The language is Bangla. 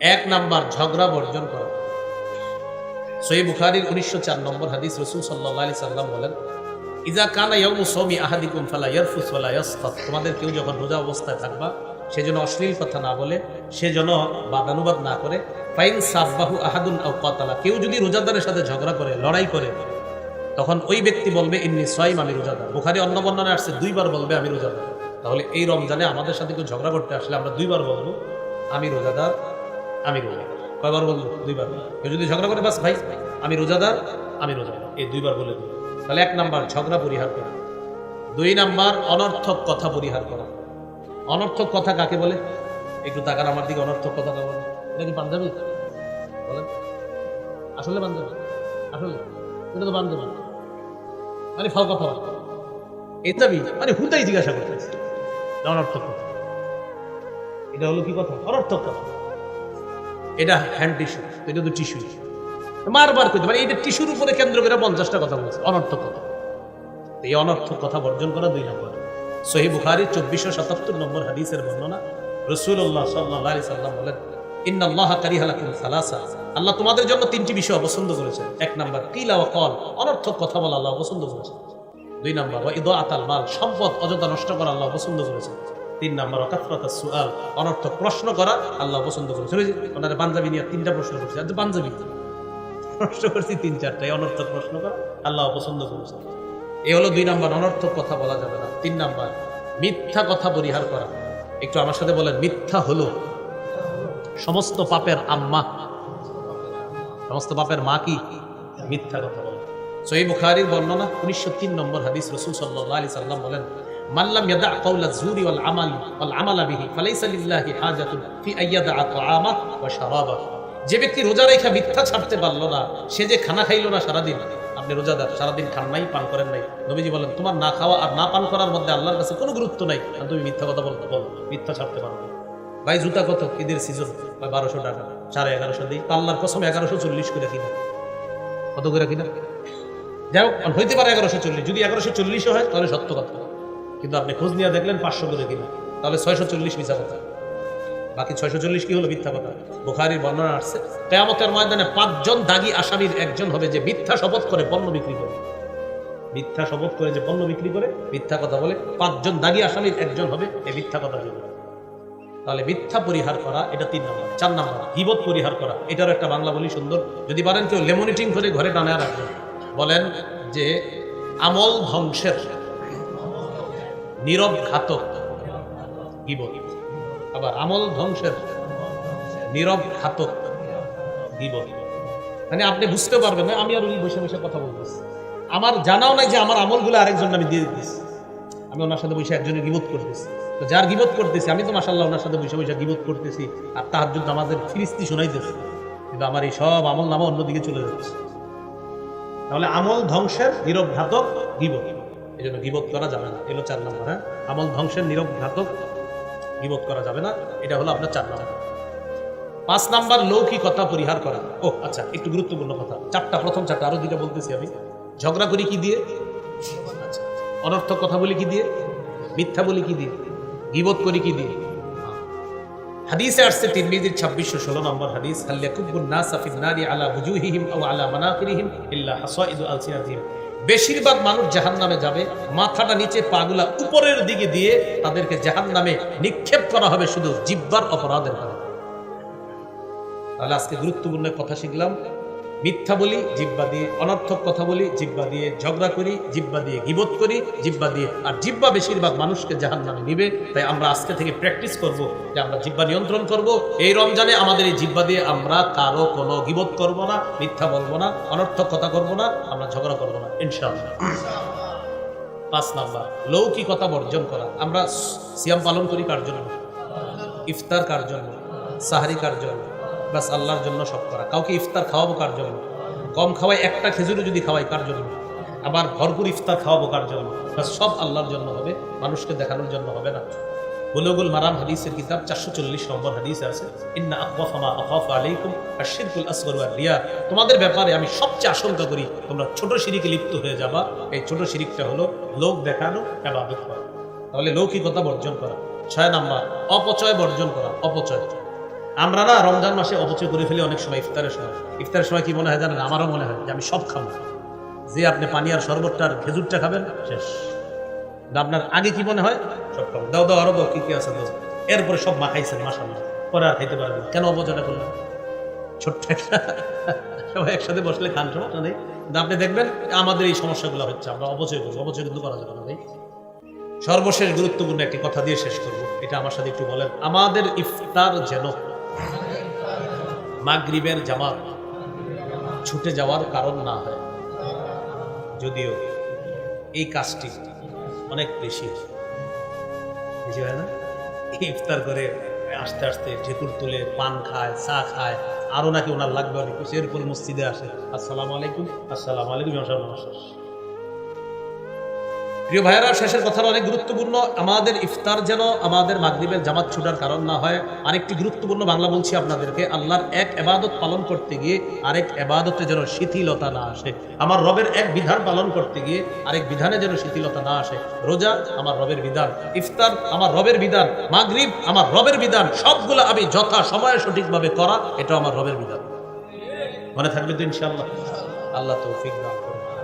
এক নাম্বার ঝগড়া বর্জন করা। সই বুখারির উনিশশো চার নম্বর হাদিস রসুল সাল্লাহ সাল্লাম বলেন ইজা কানা ইয়মু সৌমি আহাদিকুম ফালা ইয়ারফুস ওয়ালা ইয়াসখাত। তোমাদের কেউ যখন রোজা অবস্থায় থাকবা, সে যেন অশ্লীল কথা না বলে, সে যেন বাদানুবাদ না করে, ফাইন সাব্বাহু আহাদুন আও কাতালা। কেউ যদি রোজাদারের সাথে ঝগড়া করে, লড়াই করে, তখন ওই ব্যক্তি বলবে, ইন্নি সাইম, আমি রোজাদার। বুখারি অন্য বর্ণনা আসছে, দুইবার বলবে, আমি রোজাদার। তাহলে এই রমজানে আমাদের সাথে কেউ ঝগড়া করতে আসলে আমরা দুইবার বলব, আমি রোজাদার। আমি রোজাদার কয়বার বলব দুইবার। কেউ যদি ঝগড়া করে, বাস ভাই, আমি রোজাদার আমি রোজাদার এই দুইবার বলে দিই তাহলে এক নাম্বার, ঝগড়া পরিহার করা। দুই নাম্বার, অনর্থক কথা পরিহার করা। অনর্থক কথা কাকে বলে? একটু তাকার আমার দিকে, অনর্থক কথা কাকে বলে? এটা কি পাঞ্জাবি? বলেন। আসলে পাঞ্জাবি? আসলে? এটা তো পাঞ্জাবি। মানে ফাও কথা এটাবি মানে হুদাই জিজ্ঞাসা করতেছে। অনর্থক কথা। এটা হলো কি কথা? অনর্থক কথা। এটা হ্যান্ড টিস্যু এটা তো টিস্যু বারবার করতে মানে এইটা টিস্যুর উপরে কেন্দ্র করে পঞ্চাশটা কথা বলছে, অনর্থক কথা। এই অনর্থক কথা বর্জন করা দুই নম্বর। সহি বুখারি চব্বিশশো সাতাত্তর নম্বর হাদিসের বর্ণনা রসুল্লাহ সাল্লাহ আলি সাল্লাম বলেন আল্লাহ তোমাদের জন্য তিনটি বিষয় অপছন্দ করেছে এক নাম্বার, কিলা ও কল অনর্থক কথা বলা আল্লাহ অপছন্দ দুই নাম্বার আতাল মাল, সম্পদ অযথা নষ্ট করা আল্লাহ পছন্দ করেছে তিন নাম্বার অকাফরাতা সুআল অনর্থক প্রশ্ন করা, আল্লাহ পছন্দ করেছে। ওই ওনারা পাঞ্জাবি নিয়ে তিনটা প্রশ্ন করছে আর পাঞ্জাবি। প্রশ্ন করছি তিন চারটাই অনর্থক প্রশ্ন করা, আল্লাহ পছন্দ করেছে। এ হলো দুই নাম্বার, অনর্থক কথা বলা যাবে না। তিন নাম্বার, মিথ্যা কথা পরিহার করা। একটু আমার সাথে বলেন, মিথ্যা হলো। সমস্ত পাপের আম্মা। সমস্ত পাপের মা কি? মিথ্যা কথা বলে। সহি বুখারীর বর্ণনা, উনিশশো তিন নম্বর হাদিস, রসুল সাল্লাহ আলি সাল্লাম বলেন মাল্লাম ইয়াদা কাউলা জুরি ওয়াল আমাল ওয়াল আমালা বিহি ফালাইসা লিল্লাহি ফি আইয়াদা তাআমা ওয়া শারাবা যে ব্যক্তি রোজা রেখা মিথ্যা ছাড়তে পারল না, সে যে খানা খাইলো না সারাদিন, আপনি রোজাদার, সারাদিন খান নাই পান করেন নাই। নবীজি বলেন, তোমার না খাওয়া আর না পান করার মধ্যে আল্লাহর কাছে কোনো গুরুত্ব নাই। আর তুমি মিথ্যা কথা বলতে বলো, মিথ্যা ছাড়তে পারো ভাই, জুতা কত? ঈদের সিজন ভাই, বারোশো টাকা, সাড়ে এগারোশো দিই। আল্লাহর কসম এগারোশো চল্লিশ করে কিনা। কত করে কিনা? যাই হোক হইতে পারে এগারোশো চল্লিশ। যদি এগারোশো চল্লিশও হয়, তাহলে সত্য কথা। কিন্তু আপনি খোঁজ নিয়ে দেখলেন পাঁচশো করে কিনা। তাহলে ছয়শো চল্লিশ মিশা কথা। বাকি ছয়শো চল্লিশ কি হলো মিথ্যা কথা? বোখারির বর্ণনা আসছে, কেয়ামতের ময়দানে পাঁচজন দাগি আসামির একজন হবে যে মিথ্যা শপথ করে পণ্য বিক্রি করে। মিথ্যা শপথ করে যে পণ্য বিক্রি করে, মিথ্যা কথা বলে পাঁচজন দাগি আসামির একজন হবে এই মিথ্যা কথা জন্য। তাহলে মিথ্যা পরিহার করা, এটা তিন নম্বর। চার নম্বর, গিবত পরিহার করা। এটারও একটা বাংলা বলি সুন্দর। যদি পারেন কেউ লেমনিটিং করে ঘরে টানে রাখবেন। বলেন যে আমল ধ্বংসের নীরব ঘাতক গিবত আবার আমল ধ্বংসের নীরব ঘাতক গিবত মানে আপনি বুঝতে পারবেন না, আমি আর উনি বসে বসে কথা বলতেছি। আমার জানাও নাই যে আমার আমলগুলো আরেকজন আমি দিয়ে দিতেছি। আমি ওনার সাথে বসে একজনের গিবত করতেছি। তো যার গিবত করতেছি, আমি তো মাসাল্লাহ ওনার সাথে বসে বসে গিবত করতেছি আর তার জন্য আমাদের ফিরিস্তি শোনাইতেছি। কিন্তু আমার এই সব আমল নামা অন্যদিকে চলে যাচ্ছে। তাহলে আমল ধ্বংসের নীরব ঘাতক গিবত। এই জন্য গিবত করা যাবে না। এলো চার নম্বর হ্যাঁ? আমল ধ্বংসের নীরব ঘাতক গিবত করা যাবে না। এটা হলো আপনার চার নম্বর। পাঁচ নাম্বার, লৌকিকতা পরিহার করা। ও আচ্ছা একটু গুরুত্বপূর্ণ কথা। চারটা, প্রথম চারটা, আরও দুইটা বলতেছি আমি। ঝগড়া করি কি দিয়ে? আচ্ছা অনর্থক কথা বলি কি দিয়ে? মিথ্যা বলি কি দিয়ে? গিবত করি কি দিয়ে? হাদিসে আসছে তিরমিজির ছাব্বিশশো ষোলো নম্বর হাদিস হাল্লাকুবুন নাস ফিন নারি আলা বুজুহিহিম আও আলা মানাকিরিহিম ইল্লা হাসাইদু আলসিনাতিহিম। বেশিরভাগ মানুষ জাহান নামে যাবে, মাথাটা নিচে পাগুলা উপরের দিকে দিয়ে তাদেরকে জাহান নামে নিক্ষেপ করা হবে শুধু জিব্বার অপরাধের কারণে তাহলে আজকে গুরুত্বপূর্ণ কথা শিখলাম মিথ্যা বলি জিব্বা দিয়ে অনর্থক কথা বলি জিব্বা দিয়ে ঝগড়া করি জিব্বা দিয়ে গিবত করি জিব্বা দিয়ে, আর জিব্বা বেশিরভাগ মানুষকে জাহান নামে নিবে। তাই আমরা আজকে থেকে প্র্যাকটিস করব যে আমরা জিব্বা নিয়ন্ত্রণ করব। এই রমজানে আমাদের এই জিব্বা দিয়ে আমরা কারও কোনো গিবত করব না, মিথ্যা বলব না, অনর্থক কথা করব না, আমরা ঝগড়া করব না, ইনশাআল্লাহ। পাঁচ নাম্বার লৌকিকতা বর্জন করা। আমরা সিয়াম পালন করি কার জন্য? ইফতার কার জন্য? সাহারি কার জন্য? বাস আল্লাহর জন্য সব করা। কাউকে ইফতার খাওয়াবো কার জন্য? কম খাওয়াই একটা খেজুরও যদি খাওয়াই কার জন্য? আবার ভরপুর ইফতার খাওয়াবো কার জন্য? বাস সব আল্লাহর জন্য হবে, মানুষকে দেখানোর জন্য হবে না। বুলুগুল মারাম হাদিসের কিতাব চারশো চল্লিশ নম্বর হাদিসে আছে, ইন্না আকওয়াফামা আখাফ আলাইকুম আশিরকুল আসগর ওয়া রিয়া। তোমাদের ব্যাপারে আমি সবচেয়ে আশঙ্কা করি, তোমরা ছোট শিরিকে লিপ্ত হয়ে যাবা। এই ছোট শিরিকটা হলো লোক দেখানো এবাদত করা। তাহলে লৌকিকতা বর্জন করা। ছয় নাম্বার, অপচয় বর্জন করা, অপচয়। আমরা না রমজান মাসে অপচয় করে ফেলি অনেক সময় ইফতারের সময়। ইফতারের সময় কি মনে হয় জানেন? আমারও মনে হয় যে আমি সব খাব। যে আপনি পানি আর শরবতটা আর খেজুরটা খাবেন, শেষ। আপনার আগে কি মনে হয়? সব খাব। দাও দাও, আরও দাও, কি কি আছে দাও এরপরে সব মাখাইছেন মাসাল্লাহ পরে আর খাইতে পারবেন কেন অপচয়টা করলেন? ছোট্ট একটা সবাই একসাথে বসলে খান, সমস্যা নেই। কিন্তু আপনি দেখবেন আমাদের এই সমস্যাগুলো হচ্ছে, আমরা অপচয় করব। অপচয় কিন্তু করা যাবে না ভাই। সর্বশেষ গুরুত্বপূর্ণ একটি কথা দিয়ে শেষ করব। এটা আমার সাথে একটু বলেন। আমাদের ইফতার যেন মাগরিবের জামাত ছুটে যাওয়ার কারণ না হয়। যদিও এই কাজটি অনেক বেশি বেশি হয় না? ইফতার করে আস্তে আস্তে ঢেকুর তুলে পান খায় চা খায় আরও নাকি ওনার লাগবে অনেক। কিছু এরপর মসজিদে আসে। আসসালামু আলাইকুম। আসসালামু আলাইকুম নমস্কার। প্রিয় ভাইয়েরা, শেষের কথাটা অনেক গুরুত্বপূর্ণ। আমাদের ইফতার যেন আমাদের মাগরিবের জামাত ছুটার কারণ না হয়, আরেকটি গুরুত্বপূর্ণ বাংলা বলছি আপনাদেরকে, আল্লাহর এক এবাদত পালন করতে গিয়ে আরেক এবাদতে যেন শিথিলতা না আসে। আমার রবের এক বিধান পালন করতে গিয়ে আরেক বিধানে যেন শিথিলতা না আসে। রোজা আমার রবের বিধান, ইফতার আমার রবের বিধান, মাগরিব আমার রবের বিধান, সবগুলো আমি যথা সময়ে সঠিকভাবে করা এটা আমার রবের বিধান। মনে থাকবে তো ইনশাআল্লাহ? আল্লাহ তৌফিক দান করুন।